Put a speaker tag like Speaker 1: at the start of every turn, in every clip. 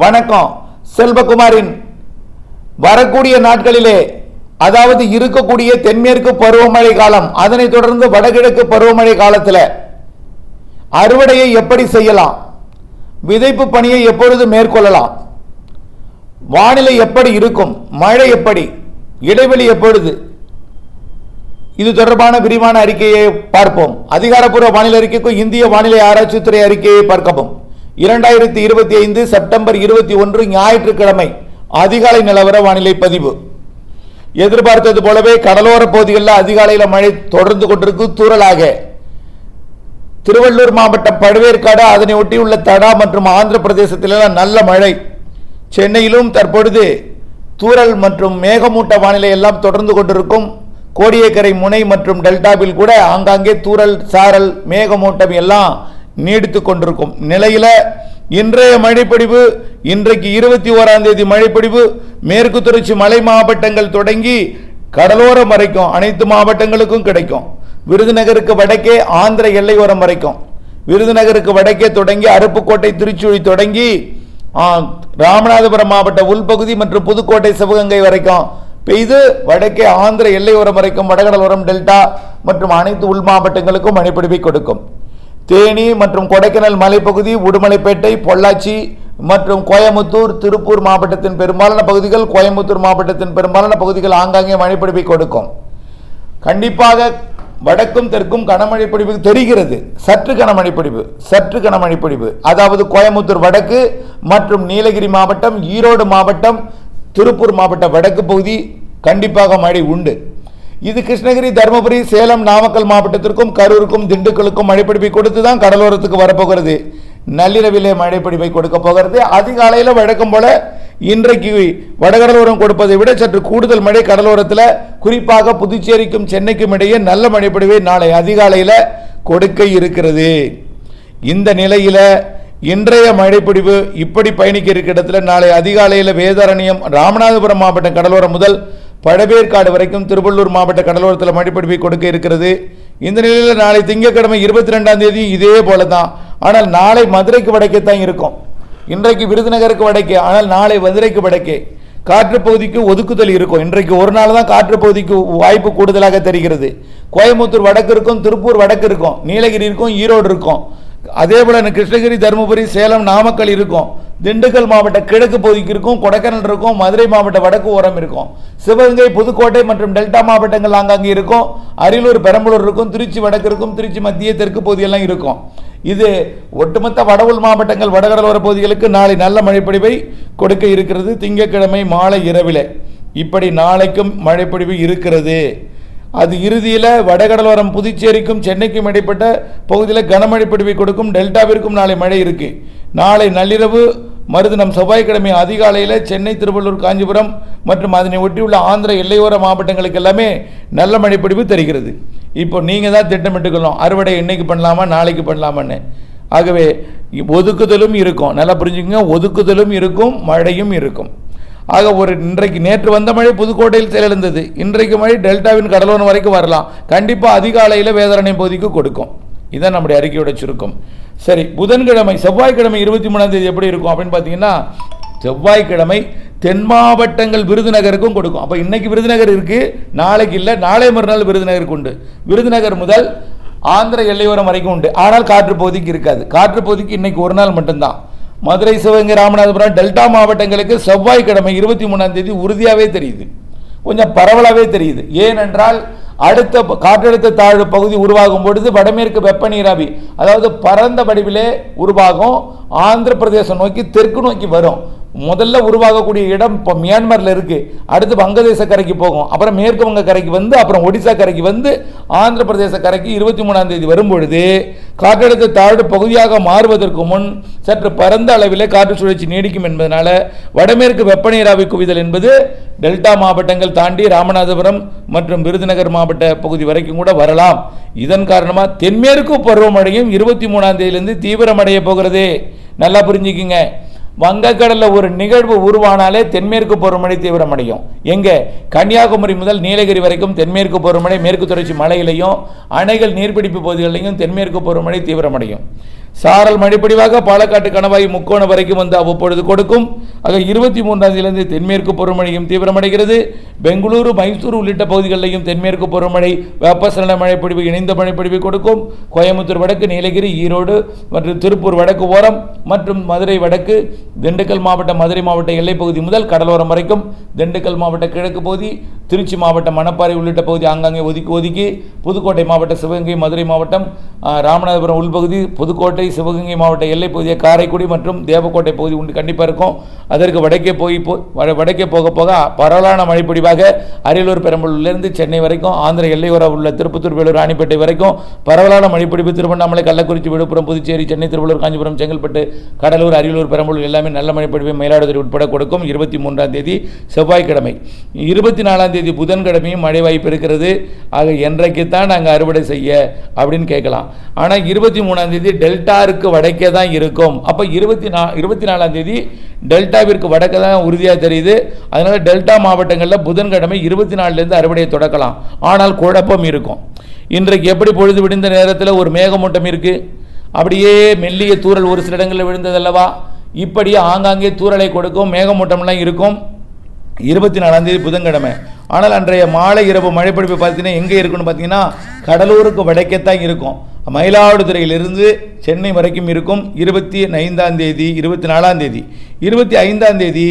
Speaker 1: வணக்கம். செல்வகுமாரின் வரக்கூடிய நாட்களிலே அதாவது இருக்கக்கூடிய தென்மேற்கு பருவமழை காலம் அதனைத் தொடர்ந்து வடகிழக்கு பருவமழை காலத்தில் அறுவடையை எப்படி செய்யலாம்? விதைப்பு பணியை எப்பொழுது மேற்கொள்ளலாம்? வானிலை எப்படி இருக்கும்? மழை எப்படி? இடைவெளி எப்பொழுது? இது தொடர்பான விரிவான அறிக்கையை பார்ப்போம். அதிகாரப்பூர்வ வானிலை அறிக்கைக்கும் இந்திய வானிலை ஆராய்ச்சித்துறை அறிக்கையை பார்க்கவும். இரண்டாயிரத்தி இருபத்தி ஐந்து செப்டம்பர் இருபத்தி ஒன்று ஞாயிற்றுக்கிழமை அதிகாலை நிலவர வானிலை பதிவு. எதிர்பார்த்தது போலவே கடலோர பகுதிகளில் அதிகாலையில் மழை தொடர்ந்து கொண்டிருக்கு தூறலாக. திருவள்ளூர் மாவட்டம் பழுவேற்காடு அதனை ஒட்டியுள்ள தடா மற்றும் ஆந்திர பிரதேசத்திலெல்லாம் நல்ல மழை. சென்னையிலும் தற்பொழுது தூறல் மற்றும் மேகமூட்ட வானிலை எல்லாம் தொடர்ந்து கொண்டிருக்கும். கோடியக்கரை முனை மற்றும் டெல்டாவில் கூட ஆங்காங்கே தூறல் சாரல் மேகமூட்டம் எல்லாம் நீடித்து கொண்டிருக்கும் நிலையில இன்றைய மழைப்பொழிவு இன்றைக்கு இருபத்தி ஓராம் தேதி மழைப்பொழிவு மேற்கு தொடர்ச்சி மலை மாவட்டங்கள் தொடங்கி கடலோரம் வரைக்கும் அனைத்து மாவட்டங்களுக்கும் கிடைக்கும். விருதுநகருக்கு வடக்கே ஆந்திர எல்லையோரம் வரைக்கும். விருதுநகருக்கு வடக்கே தொடங்கி அருப்புக்கோட்டை திருச்சுழி தொடங்கி ராமநாதபுரம் மாவட்ட உள்பகுதி மற்றும் புதுக்கோட்டை சிவகங்கை வரைக்கும் பெய்து வடக்கே ஆந்திர எல்லையோரம் வரைக்கும் வடகடலோரம் டெல்டா மற்றும் அனைத்து உள் மாவட்டங்களுக்கும் மழைப்பிடிப்பை கொடுக்கும். தேனி மற்றும் கொடைக்கானல் மலைப்பகுதி உடுமலைப்பேட்டை பொள்ளாச்சி மற்றும் கோயமுத்தூர் திருப்பூர் மாவட்டத்தின் பெரும்பாலான பகுதிகள் கோயம்புத்தூர் மாவட்டத்தின் பெரும்பாலான பகுதிகள் ஆங்காங்கே மழைப்பிடிப்பை கொடுக்கும். கண்டிப்பாக வடக்கும் தெற்கும் கனமழை பிடிப்பு தெரிகிறது. சற்று கனமழை பிடிப்பு சற்று கனமழை பிடிப்பு அதாவது கோயமுத்தூர் வடக்கு மற்றும் நீலகிரி மாவட்டம் ஈரோடு மாவட்டம் திருப்பூர் மாவட்ட வடக்கு பகுதி கண்டிப்பாக மழை உண்டு. இது கிருஷ்ணகிரி தருமபுரி சேலம் நாமக்கல் மாவட்டத்திற்கும் கரூருக்கும் திண்டுக்கலுக்கும் மழைப்பிடிப்பை கொடுத்து தான் கடலோரத்துக்கு வரப்போகிறது. நள்ளிரவிலே மழைப்பிடிப்பை கொடுக்க போகிறது. அதிகாலையில் வழக்கம் போல இன்றைக்கு வடகடலோரம் கொடுப்பதை விட சற்று கூடுதல் மழை கடலோரத்தில் குறிப்பாக புதுச்சேரிக்கும் சென்னைக்கும் இடையே நல்ல மழைப்பிடிவை நாளை அதிகாலையில் கொடுக்க இருக்கிறது. இந்த நிலையில் இன்றைய மழைப்பிடிவு இப்படி பயணிக்க இருக்க இடத்துல நாளை அதிகாலையில் வேதாரண்யம் ராமநாதபுரம் மாவட்டம் கடலோரம் முதல் பழவேற்காடு வரைக்கும் திருவள்ளூர் மாவட்ட கடலோரத்தில் மழைப்பிடிவை கொடுக்க இருக்கிறது. இந்த நிலையில் நாளை திங்கட்கிழமை இருபத்தி ரெண்டாம் தேதி இதே போல தான் ஆனால் நாளை மதுரைக்கு வடக்கே தான் இருக்கும். இன்றைக்கு விருதுநகருக்கு வடக்கே ஆனால் நாளை மதுரைக்கு வடக்கே. காற்றுப்பகுதிக்கு ஒதுக்குதல் இருக்கும். இன்றைக்கு ஒரு நாள் தான் காற்றுப்பகுதிக்கு வாய்ப்பு கூடுதலாக தெரிகிறது. கோயம்புத்தூர் வடக்கு இருக்கும் திருப்பூர் வடக்கு இருக்கும் நீலகிரி இருக்கும் ஈரோடு இருக்கும். அதே போல கிருஷ்ணகிரி தருமபுரி சேலம் நாமக்கல் இருக்கும். திண்டுக்கல் மாவட்ட கிழக்கு பகுதிக்கு இருக்கும் கொடைக்கானல் இருக்கும் மதுரை மாவட்ட வடக்கு ஓரம் இருக்கும். சிவகங்கை புதுக்கோட்டை மற்றும் டெல்டா மாவட்டங்கள் ஆங்காங்கே இருக்கும். அரியலூர் பெரம்பலூர் இருக்கும் திருச்சி வடக்கு இருக்கும் திருச்சி மத்திய தெற்கு பகுதியெல்லாம் இருக்கும். இது ஒட்டுமொத்த வடவுள் மாவட்டங்கள் வடகடலோர பகுதிகளுக்கு நாளை நல்ல மழைப்பொழிவை கொடுக்க இருக்கிறது. திங்கட்கிழமை மாலை இரவிலே. இப்படி நாளைக்கும் மழைப்பொழிவு இருக்கிறது. அது இறுதியில் வடகடலோரம் புதுச்சேரிக்கும் சென்னைக்கும் இடைப்பட்ட பகுதியில் கனமழை பிடிவை கொடுக்கும் டெல்டாவிற்கும் நாளை மழை இருக்கு. நாளை நள்ளிரவு மறுதினம் செவ்வாய்க்கிழமை அதிகாலையில் சென்னை திருவள்ளூர் காஞ்சிபுரம் மற்றும் அதனை ஒட்டியுள்ள ஆந்திர எல்லையோர மாவட்டங்களுக்கு எல்லாமே நல்ல மழைப்பிடிவு தருகிறது. இப்போ நீங்கள் தான் திட்டமிட்டுக்கணும். அறுவடை இன்னைக்கு பண்ணலாமா நாளைக்கு பண்ணலாமான்னு. ஆகவே ஒதுக்குதலும் இருக்கும். நல்லா புரிஞ்சுக்கங்க. ஒதுக்குதலும் இருக்கும் மழையும் இருக்கும். ஆக ஒரு இன்றைக்கு நேற்று வந்த மழை புதுக்கோட்டையில் செயலிழந்தது. இன்றைக்கு மழை டெல்டாவின் கடலோரம் வரைக்கும் வரலாம். கண்டிப்பாக அதிகாலையில் வேதாரண்யம் பகுதிக்கு கொடுக்கும். இதான் நம்முடைய அறிக்கையோட சுருக்கம். சரி புதன்கிழமை செவ்வாய்க்கிழமை இருபத்தி மூணாம் தேதி எப்படி இருக்கும் அப்படின்னு பார்த்தீங்கன்னா செவ்வாய்க்கிழமை தென் மாவட்டங்கள் விருதுநகருக்கும் கொடுக்கும். அப்போ இன்னைக்கு விருதுநகர் இருக்குது நாளைக்கு இல்லை நாளை மறுநாள் விருதுநகருக்கு உண்டு. விருதுநகர் முதல் ஆந்திர எல்லையோரம் வரைக்கும் உண்டு. ஆனால் காற்று பகுதிக்கு இருக்காது. காற்று பகுதிக்கு இன்னைக்கு ஒரு நாள் மட்டும்தான். மதுரை சிவகங்கை ராமநாதபுரம் டெல்டா மாவட்டங்களுக்கு செவ்வாய்க்கிழமை இருபத்தி மூணாம் தேதி உறுதியாகவே தெரியுது. கொஞ்சம் பரவலாகவே தெரியுது. ஏனென்றால் அடுத்த காற்றழுத்த தாழ்வு பகுதி உருவாகும் பொழுது வடமேற்கு வெப்ப நீராவி அதாவது பரந்த வடிவிலே உருவாகும் ஆந்திர பிரதேசம் நோக்கி தெற்கு நோக்கி வரும். முதல்ல உருவாகக்கூடிய இடம் இப்போ மியான்மரில் இருக்குது அடுத்து வங்கதேச கரைக்கு போகும். அப்புறம் மேற்கு வங்க கரைக்கு வந்து அப்புறம் ஒடிசா கரைக்கு வந்து ஆந்திர பிரதேச கரைக்கு இருபத்தி மூணாம் தேதி வரும்பொழுது காற்றழுத்த தாழ்வு பகுதியாக மாறுவதற்கு முன் சற்று பரந்த அளவிலே காற்று சுழற்சி நீடிக்கும் என்பதனால வடமேற்கு வெப்பநீராவி குவிதல் என்பது டெல்டா மாவட்டங்கள் தாண்டி ராமநாதபுரம் மற்றும் விருதுநகர் மாவட்ட பகுதி வரைக்கும் கூட வரலாம். இதன் காரணமாக தென்மேற்கு பருவமழையும் இருபத்தி மூணாம் தேதியிலிருந்து தீவிரமடைய போகிறது. நல்லா புரிஞ்சுக்கிங்க. வங்கக்கடலில் ஒரு நிகழ்வு உருவானாலே தென்மேற்கு பருவமழை தீவிரமடையும். எங்கே? கன்னியாகுமரி முதல் நீலகிரி வரைக்கும் தென்மேற்கு பருவமழை மேற்கு தொடர்ச்சி மலையிலையும் அணைகள் நீர்பிடிப்பு பகுதிகளிலையும் தென்மேற்கு பருவமழை தீவிரமடையும். சாரல் மழைப்பொழிவாக பாலக்காட்டு கணவாய் முக்கோணம் வரைக்கும் வந்து அவ்வப்பொழுது கொடுக்கும். ஆக இருபத்தி மூன்றாம் தேதியிலிருந்து தென்மேற்கு பருவமழையும் தீவிரமடைகிறது. பெங்களூரு மைசூர் உள்ளிட்ட பகுதிகளிலையும் தென்மேற்கு பருவமழை வெப்பசலன மழைப்பொழிவு இணைந்த மழைப்பொழிவு கொடுக்கும். கோயம்புத்தூர் வடக்கு நீலகிரி ஈரோடு மற்றும் திருப்பூர் வடக்கு ஓரம் மற்றும் மதுரை வடக்கு திண்டுக்கல் மாவட்ட மதுரை மாவட்ட எல்லைப்பகுதி முதல் கடலோரம் வரைக்கும் திண்டுக்கல் மாவட்ட கிழக்கு பகுதி திருச்சி மாவட்டம் மணப்பாறை உள்ளிட்ட பகுதி ஆங்காங்கே ஒதுக்கி ஒதுக்கி புதுக்கோட்டை மாவட்ட சிவகங்கை மதுரை மாவட்டம் ராமநாதபுரம் உள்பகுதி புதுக்கோட்டை சிவகங்கை மாவட்ட எல்லைப்பகுதியை காரைக்குடி மற்றும் தேவக்கோட்டை பகுதி உண்டு கண்டிப்பாக இருக்கும். அதற்கு வடக்கே போய் போ வடக்கே போக போக பரவலான மழைப்பொழிவாக அரியலூர் பெரம்பலூர்லேருந்து சென்னை வரைக்கும் ஆந்திர எல்லையோர உள்ள திருப்பத்தூர் வேலூர் ராணிப்பேட்டை வரைக்கும் பரவலான மழைப்பொழிவு திருவண்ணாமலை கள்ளக்குறிச்சி விழுப்புரம் புதுச்சேரி சென்னை திருவள்ளூர் காஞ்சிபுரம் செங்கல்பட்டு கடலூர் அரியலூர் பெரம்பலூர் எல்லாமே நல்ல மழைப்பொழிவை மயிலாடுதுறை உட்பட கொடுக்கும். இருபத்தி மூன்றாம் தேதி செவ்வாய்க்கிழமை. இருபத்தி நாலாம் தேதி புதன்கிழமையும் மழை வாய்ப்பு இருக்கிறது. ஆக என்றைக்குத்தான் நாங்கள் அறுவடை செய்ய அப்படின்னு கேட்கலாம். ஆனால் இருபத்தி மூணாம் தேதி டெல்டாருக்கு வடக்கே தான் இருக்கும். அப்போ இருபத்தி நா இருபத்தி நாலாம் தேதி டெல்டாவிற்கு வடக்கு தான் உறுதியாக தெரியுது. அதனால் டெல்டா மாவட்டங்களில் புதன்கிழமை இருபத்தி நாலுலேருந்து அறுவடையை தொடக்கலாம். ஆனால் குழப்பம் இருக்கும். இன்றைக்கு எப்படி பொழுது விடிந்த நேரத்தில் ஒரு மேகமூட்டம் இருக்குது அப்படியே மெல்லிய தூறல் ஒரு சில இடங்களில் விழுந்ததல்லவா? இப்படியே ஆங்காங்கே தூறலை கொடுக்கும் மேகமூட்டம்லாம் இருக்கும். இருபத்தி நாலாம் தேதி புதன்கிழமை. ஆனால் அன்றைய மாலை இரவு மழைப்பிடிப்பு பார்த்தீங்கன்னா எங்கே இருக்குன்னு பார்த்தீங்கன்னா கடலூருக்கு வடக்கேத்தான் இருக்கும். மயிலாடுதுறையிலிருந்து சென்னை வரைக்கும் இருக்கும் இருபத்தி ஐந்தாம் தேதி இருபத்தி நாலாம் தேதி. இருபத்தி ஐந்தாம் தேதி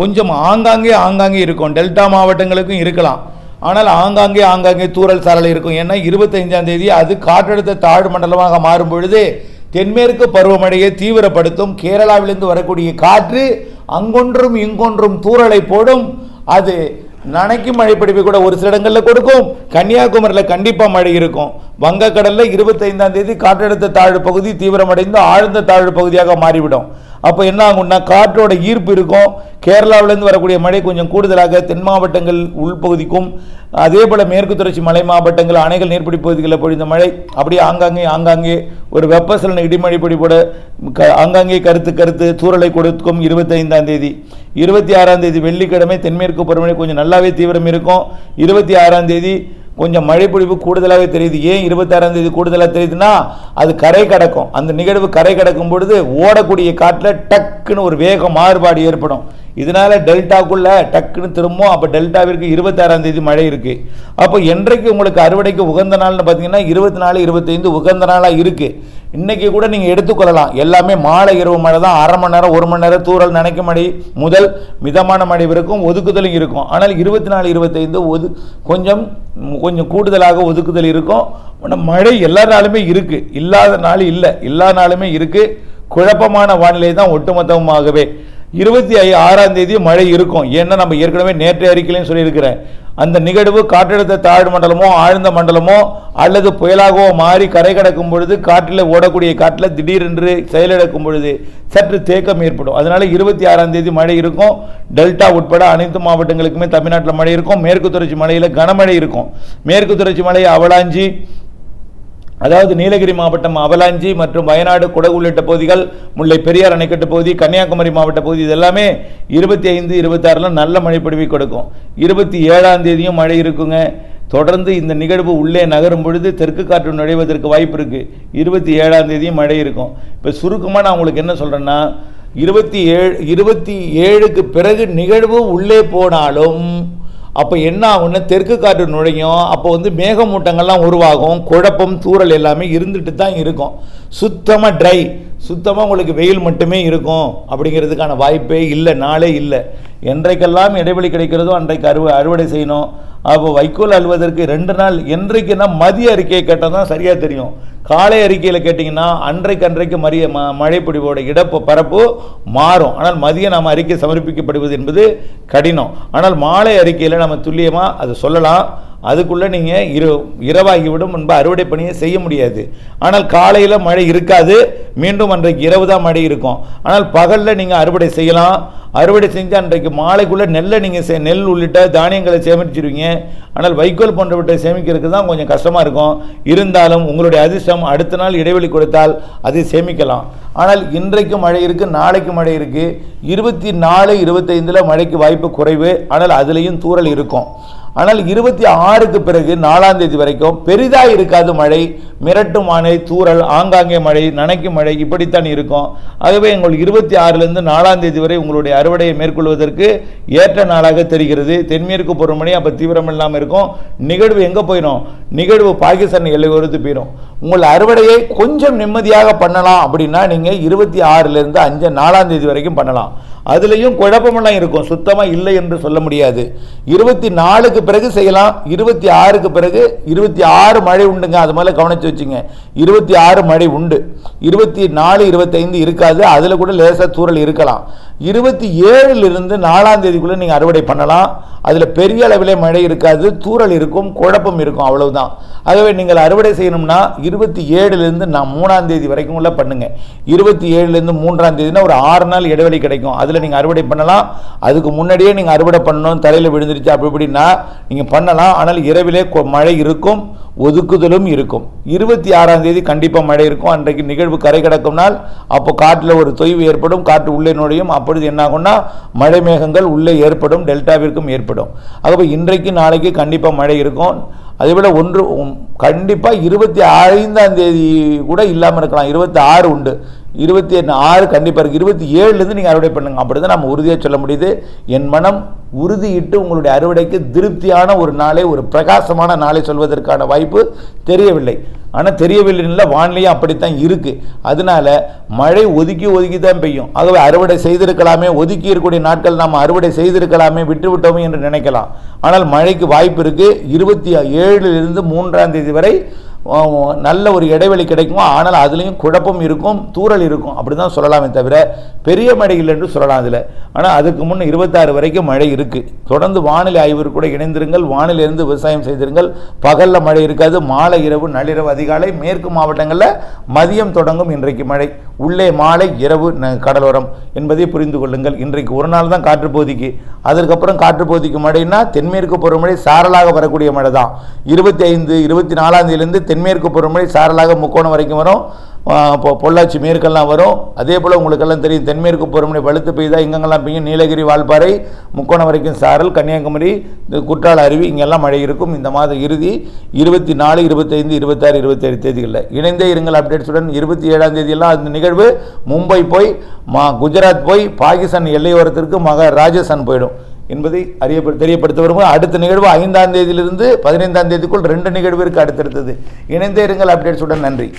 Speaker 1: கொஞ்சம் ஆங்காங்கே ஆங்காங்கே இருக்கும். டெல்டா மாவட்டங்களுக்கும் இருக்கலாம். ஆனால் ஆங்காங்கே ஆங்காங்கே தூறல் சாரல் இருக்கும். ஏன்னா இருபத்தைந்தாம் தேதி அது காற்றழுத்த தாழ் மண்டலமாக மாறும் பொழுது தென்மேற்கு பருவமழையை தீவிரப்படுத்தும் கேரளாவிலிருந்து வரக்கூடிய காற்று அங்கொன்றும் இங்கொன்றும் தூறலை போடும். அது நனைக்கும் மழை பிடிப்பு கூட ஒரு சில இடங்களில் கொடுக்கும். கன்னியாகுமரியில் கண்டிப்பாக மழை இருக்கும். வங்கக்கடலில் இருபத்தைந்தாம் தேதி காற்றழுத்த தாழ்வு பகுதி தீவிரமடைந்து ஆழ்ந்த தாழ்வு பகுதியாக மாறிவிடும். அப்போ என்ன ஆகும்னா காற்றோட ஈர்ப்பு இருக்கும். கேரளாவிலேருந்து வரக்கூடிய மழை கொஞ்சம் கூடுதலாக தென் மாவட்டங்கள் உள்பகுதிக்கும் அதே போல் மேற்கு தொடர்ச்சி மலை மாவட்டங்கள் அணைகள் நீர்பிடி பகுதிகளில் பொழிந்த மழை அப்படியே ஆங்காங்கே ஆங்காங்கே ஒரு வெப்பசலன இடிமழை பொழிவோட க ஆங்காங்கே கருத்து கருத்து சூழலை கொடுக்கும் இருபத்தைந்தாம் தேதி. இருபத்தி ஆறாம் தேதி வெள்ளிக்கிழமை தென்மேற்கு பருவமழை கொஞ்சம் நல்லாவே தீவிரம் இருக்கும். இருபத்தி ஆறாம் தேதி கொஞ்சம் மழை பொழிவு கூடுதலாகவே தெரியுது. ஏன் இருபத்தாறாம் தேதி கூடுதலாக தெரியுதுன்னா அது கரை கடக்கும். அந்த நிகழ்வு கரை கடக்கும் பொழுது ஓடக்கூடிய காட்டில் டக்குன்னு ஒரு வேக மாறுபாடு ஏற்படும். இதனால டெல்டாக்குள்ளே டக்குன்னு திரும்பும். அப்போ டெல்டாவிற்கு இருபத்தாறாம் தேதி மழை இருக்குது அப்போ என்றைக்கு உங்களுக்கு அறுவடைக்கு உகந்த நாள்னு பார்த்தீங்கன்னா இருபத்தி நாலு இருபத்தைந்து உகந்த நாளாக இருக்குது இன்றைக்கி கூட நீங்கள் எடுத்துக்கொள்ளலாம். எல்லாமே மாலை இரவு மழை தான். அரை மணி நேரம் ஒரு மணி நேரம் தூரல் நினைக்க மழை முதல் மிதமான மழை இருக்கும் ஒதுக்குதலும் இருக்கும். ஆனால் இருபத்தி நாலு இருபத்தைந்து ஒது கொஞ்சம் கொஞ்சம் கூடுதலாக ஒதுக்குதல் இருக்கும். ஆனால் மழை எல்லா நாளுமே இருக்குது இல்லாத நாள் இல்லை. எல்லா நாளுமே இருக்குது குழப்பமான வானிலை தான் ஒட்டுமொத்தமாகவே. இருபத்தி ஐ ஆறாம் தேதி மழை இருக்கும். ஏன்னா நம்ம ஏற்கனவே நேற்றைய அறிக்கையிலையும் சொல்லியிருக்கிறேன். அந்த நிகழ்வு காற்றழுத்த தாழ்வு மண்டலமோ ஆழ்ந்த மண்டலமோ அல்லது புயலாகவோ மாறி கரை கடக்கும் பொழுது காற்றில் ஓடக்கூடிய காற்றில் திடீரென்று செயலிழக்கும் பொழுது சற்று தேக்கம் ஏற்படும். அதனால இருபத்தி ஆறாம் தேதி மழை இருக்கும். டெல்டா உட்பட அனைத்து மாவட்டங்களுக்குமே தமிழ்நாட்டில் மழை இருக்கும். மேற்கு தொடர்ச்சி மலையில் கனமழை இருக்கும். மேற்கு தொடர்ச்சி மலை அவலாஞ்சி அதாவது நீலகிரி மாவட்டம் அவலாஞ்சி மற்றும் வயநாடு குடகு உள்ளிட்ட பகுதிகள் முல்லை பெரியார் அணைக்கட்டு பகுதி கன்னியாகுமரி மாவட்ட பகுதி இதெல்லாமே இருபத்தி ஐந்து இருபத்தாறுல நல்ல மழை பொழிவை கொடுக்கும். இருபத்தி ஏழாம் தேதியும் மழை இருக்குங்க. தொடர்ந்து இந்த நிகழ்வு உள்ளே நகரும் பொழுது தெற்கு காற்று நுழைவதற்கு வாய்ப்பு இருக்குது இருபத்தி ஏழாம் தேதியும் மழை இருக்கும். இப்போ சுருக்கமாக நான் உங்களுக்கு என்ன சொல்கிறேன்னா இருபத்தி ஏழு இருபத்தி ஏழுக்கு பிறகு நிகழ்வு உள்ளே போனாலும் அப்போ என்ன ஆகும்னா தெற்கு காற்று நுழையும். அப்போ வந்து மேகமூட்டங்கள்லாம் உருவாகும். குழப்பம் தூறல் எல்லாமே இருந்துட்டு தான் இருக்கும். சுத்தமாக ட்ரை சுத்தமாக உங்களுக்கு வெயில் மட்டுமே இருக்கும் அப்படிங்கிறதுக்கான வாய்ப்பே இல்லை நாளே இல்லை. என்றைக்கெல்லாம் இடைவெளி கிடைக்கிறதோ அன்றைக்கு அறுவ அறுவடை செய்யணும். அப்போ வைக்கோல் அழுவதற்கு ரெண்டு நாள் என்றைக்குன்னா மதிய அறிக்கையை கேட்டால் தான் சரியாக தெரியும். காலை அறிக்கையில் கேட்டிங்கன்னா அன்றைக்கு அன்றைக்கு மரிய ம மழைப்பொழிவோட இடப்பு பரப்பு மாறும். ஆனால் மதியம் நாம் அறிக்கை சமர்ப்பிக்கப்படுவது என்பது கடினம். ஆனால் மாலை அறிக்கையில் நம்ம துல்லியமாக அது சொல்லலாம். அதுக்குள்ளே நீங்கள் இரு இரவாகிவிடும் முன்பு அறுவடை பணியை செய்ய முடியாது. ஆனால் காலையில் மழை இருக்காது மீண்டும் அன்றைக்கு இரவு தான் மழை இருக்கும். ஆனால் பகலில் நீங்கள் அறுவடை செய்யலாம். அறுவடை செஞ்சு அன்றைக்கு மாலைக்குள்ளே நெல்லை நீங்கள் நெல் உள்ளிட்ட தானியங்களை சேமிச்சிருவீங்க. ஆனால் வைக்கோல் போன்றவற்றை சேமிக்கிறதுக்கு தான் கொஞ்சம் கஷ்டமாக இருக்கும். இருந்தாலும் உங்களுடைய அதிர்ஷ்டம் அடுத்த நாள் இடைவெளி கொடுத்தால் அதை சேமிக்கலாம். ஆனால் இன்றைக்கு மழை இருக்குது நாளைக்கு மழை இருக்குது இருபத்தி நாலு இருபத்தைந்தில் மழைக்கு வாய்ப்பு குறைவு. ஆனால் அதுலேயும் தூறல் இருக்கும். ஆனால் இருபத்தி ஆறுக்கு பிறகு நாலாம் தேதி வரைக்கும் பெரிதாக இருக்காது மழை மிரட்டும் மழை தூறல் ஆங்காங்கே மழை நனைக்கும் மழை இப்படித்தான் இருக்கும். ஆகவே உங்களுக்கு இருபத்தி ஆறுலேருந்து நாலாம் தேதி வரை உங்களுடைய அறுவடையை மேற்கொள்வதற்கு ஏற்ற நாளாக தெரிகிறது. தென்மேற்கு பருவமழை அப்போ தீவிரம் இல்லாமல் இருக்கும். நிகழ்வு எங்கே போயிடும் நிகழ்வு பாகிஸ்தான் எல்லை ஒருத்து போயிடும் உங்கள் அறுவடையை கொஞ்சம் நிம்மதியாக பண்ணலாம் அப்படின்னா நீங்கள் இருபத்தி ஆறுலேருந்து அஞ்சு நாலாம் தேதி வரைக்கும் பண்ணலாம். அதுலேயும் குழப்பமெல்லாம் இருக்கும். சுத்தமாக இல்லை என்று சொல்ல முடியாது. இருபத்தி நாலுக்கு பிறகு செய்யலாம். இருபத்தி ஆறுக்கு பிறகு இருபத்தி ஆறு மழை உண்டுங்க. அது மேலே கவனிச்சு வச்சுங்க. இருபத்தி ஆறு மழை உண்டு. இருபத்தி நாலு இருபத்தைந்து இருக்காது. அதில் கூட லேசாக தூரல் இருக்கலாம். இருபத்தி ஏழிலிருந்து நாலாம் தேதிக்குள்ளே நீங்கள் அறுவடை பண்ணலாம். அதில் பெரிய அளவில் மழை இருக்காது தூறல் இருக்கும் குழப்பம் இருக்கும் அவ்வளவுதான். ஆகவே நீங்கள் அறுவடை செய்யணும்னா இருபத்தி ஏழுலேருந்து நான் மூணாம் தேதி வரைக்கும் உள்ள பண்ணுங்கள் இருபத்தி ஏழுலேருந்து மூன்றாம் தேதினா ஒரு ஆறு நாள் இடைவெளி கிடைக்கும். அதில் நீங்கள் அறுவடை பண்ணலாம். அதுக்கு முன்னாடியே நீங்கள் அறுவடை பண்ணணும். தலையில் விழுந்துருச்சு அப்படி இப்படின்னா நீங்கள் பண்ணலாம். ஆனால் இரவிலே கொ- மழை இருக்கும். ஒதுக்குதலும் இருக்கும். இருபத்தி ஆறாம் தேதி கண்டிப்பாக மழை இருக்கும். அன்றைக்கு நிகழ்வு கரை கிடக்கும் நாள் அப்போ காட்டில் ஒரு தொய்வு ஏற்படும். காற்று உள்ளே நுழையும். அப்பொழுது என்ன ஆகும்னா மழை மேகங்கள் உள்ளே ஏற்படும். டெல்டாவிற்கும் ஏற்படும். ஆகவே இன்றைக்கு நாளைக்கு கண்டிப்பாக மழை இருக்கும். அதே போல் ஒன்று கண்டிப்பாக இருபத்தி ஐந்தாம் தேதி கூட இல்லாமல் இருக்கலாம். இருபத்தி ஆறு உண்டு. இருபத்தி ஆறு கண்டிப்பாக இருக்குது இருபத்தி ஏழுலேருந்து நீங்கள் அறுவடை பண்ணுங்க. அப்படி தான் நம்ம உறுதியாக சொல்ல முடியுது. என் மனம் உறுதியிட்டு உங்களுடைய அறுவடைக்கு திருப்தியான ஒரு நாளை ஒரு பிரகாசமான நாளை சொல்வதற்கான வாய்ப்பு தெரியவில்லை. ஆனால் தெரியவில்லைன்னா வானிலையும் அப்படித்தான் இருக்குது அதனால மழை ஒதுக்கி ஒதுக்கி தான் பெய்யும். ஆகவே அறுவடை செய்திருக்கலாமே ஒதுக்கி இருக்கக்கூடிய நாட்கள் நாம் அறுவடை செய்திருக்கலாமே விட்டுவிட்டோமே என்று நினைக்கலாம். ஆனால் மழைக்கு வாய்ப்பு இருக்குது இருபத்தி ஏழு ஏழிலிருந்து மூன்றாம் தேதி வரை நல்ல ஒரு இடைவெளி கிடைக்கும் ஆனால் அதுலேயும் குழப்பம் இருக்கும் தூறல் இருக்கும். அப்படி தான் சொல்லலாமே தவிர பெரிய மழை இல்லை என்று சொல்லலாம் அதில். ஆனால் அதுக்கு முன் இருபத்தாறு வரைக்கும் மழை இருக்குது தொடர்ந்து வானிலை ஆய்வு கூட இணைந்திருங்கள். வானிலிருந்து விவசாயம் செய்திருங்கள். பகலில் மழை இருக்காது. மாலை இரவு நள்ளிரவு அதிகாலை மேற்கு மாவட்டங்களில் மதியம் தொடங்கும் இன்றைக்கு மழை. உள்ளே மாலை இரவு ந- கடலோரம் என்பதை புரிந்து கொள்ளுங்கள். இன்றைக்கு ஒரு நாள் தான் காற்றுப்பகுதிக்கு அதற்கப்புறம் காற்றுப்பகுதிக்கு மழைன்னா தென்மேற்கு பருவமழை சாரலாக வரக்கூடிய மழை தான் இருபத்தி ஐந்து இருபத்தி நாலாம் தேதியிலேருந்து தென்மேற்கு பருவமழை சாரலாக முக்கோணம் வரைக்கும் வரும். இப்போ பொள்ளாச்சி மேற்கெல்லாம் வரும். அதே போல் உங்களுக்கெல்லாம் தெரியும் தென்மேற்கு பருவமழை வலுத்து பெய்தா இங்கெங்கெல்லாம் பெய்யும். நீலகிரி வால்பாறை முக்கோணம் வரைக்கும் சாரல் கன்னியாகுமரி இந்த குற்றால அருவி இங்கெல்லாம் மழை இருக்கும். இந்த மாத இறுதி இருபத்தி நாலு இருபத்தைந்து இருபத்தாறு இருபத்தேழு தேதிகளில். இணைந்தே இருங்கள் அப்டேட்ஸுடன். இருபத்தி ஏழாம் தேதியெல்லாம் அந்த நிகழ்வு. மும்பை போய் மா குஜராத் போய் பாகிஸ்தான் எல்லையோரத்திற்கு மக ராஜஸ்தான் போயிடும். என்பதை அறிய தெரியப்படுத்த விரும்புகிறேன் அடுத்த நிகழ்வு ஐந்தாம் தேதியிலிருந்து பதினைந்தாம் தேதிக்குள் ரெண்டு நிகழ்வு இருக்கு அடுத்தடுத்தது. இணைந்தே இருங்கள். அப்டேட்ஸுடன் நன்றி.